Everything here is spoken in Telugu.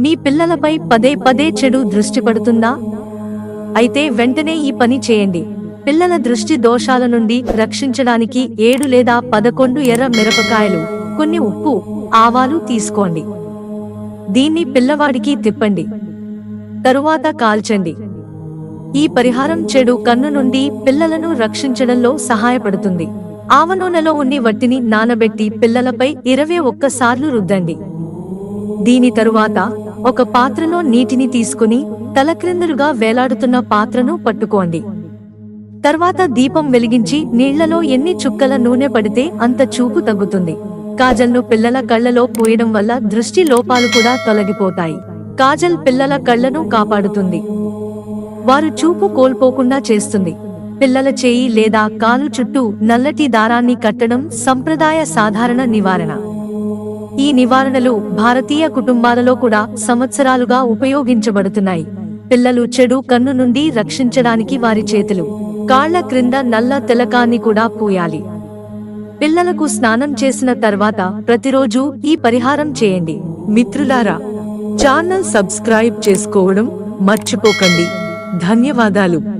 మీ పిల్లలపై పదే పదే చెడు దృష్టి పడుతుందా? అయితే వెంటనే ఈ పని చేయండి. పిల్లల దృష్టి దోషాల నుండి రక్షించడానికి ఏడు లేదా పదకొండు ఎర్ర మిరపకాయలు కొన్ని ఉప్పు ఆవాలు తీసుకోండి. దీన్ని పిల్లవాడికి తిప్పండి. తరువాత కాల్చండి. ఈ పరిహారం చెడు కన్ను నుండి పిల్లలను రక్షించడంలో సహాయపడుతుంది. ఆవనూనెలో ఉండి వట్టిని నానబెట్టి పిల్లలపై ఇరవై ఒక్కసార్లు రుద్దండి. దీని తరువాత ఒక పాత్రలో నీటిని తీసుకుని తలక్రిందులుగా వేలాడుతున్న పాత్రను పట్టుకోండి. తర్వాత దీపం వెలిగించి నీళ్ళలో ఎన్ని చుక్కల నూనె పడితే అంత చూపు తగ్గుతుంది. కాజల్ను పిల్లల కళ్ళలో పోయడం వల్ల దృష్టి లోపాలు కూడా తొలగిపోతాయి. కాజల్ పిల్లల కళ్ళను కాపాడుతుంది. వారు చూపు కోల్పోకుండా చేస్తుంది. పిల్లల చేయి లేదా కాలు చుట్టూ నల్లటి దారాన్ని కట్టడం సంప్రదాయ సాధారణ నివారణ. ఈ నివారణలు భారతీయ కుటుంబాలలో కూడా సంవత్సరాలుగా ఉపయోగించబడుతున్నాయి. పిల్లలు చెడు కన్ను నుండి రక్షించడానికి వారి చేతులు కాళ్ళ క్రింద నల్ల తిలకాన్ని కూడా పూయాలి. పిల్లలకు స్నానం చేసిన తర్వాత ప్రతిరోజు ఈ పరిహారం చేయండి. మిత్రులారా ఛానల్ సబ్స్క్రైబ్ చేసుకోవడం మర్చిపోకండి. ధన్యవాదాలు.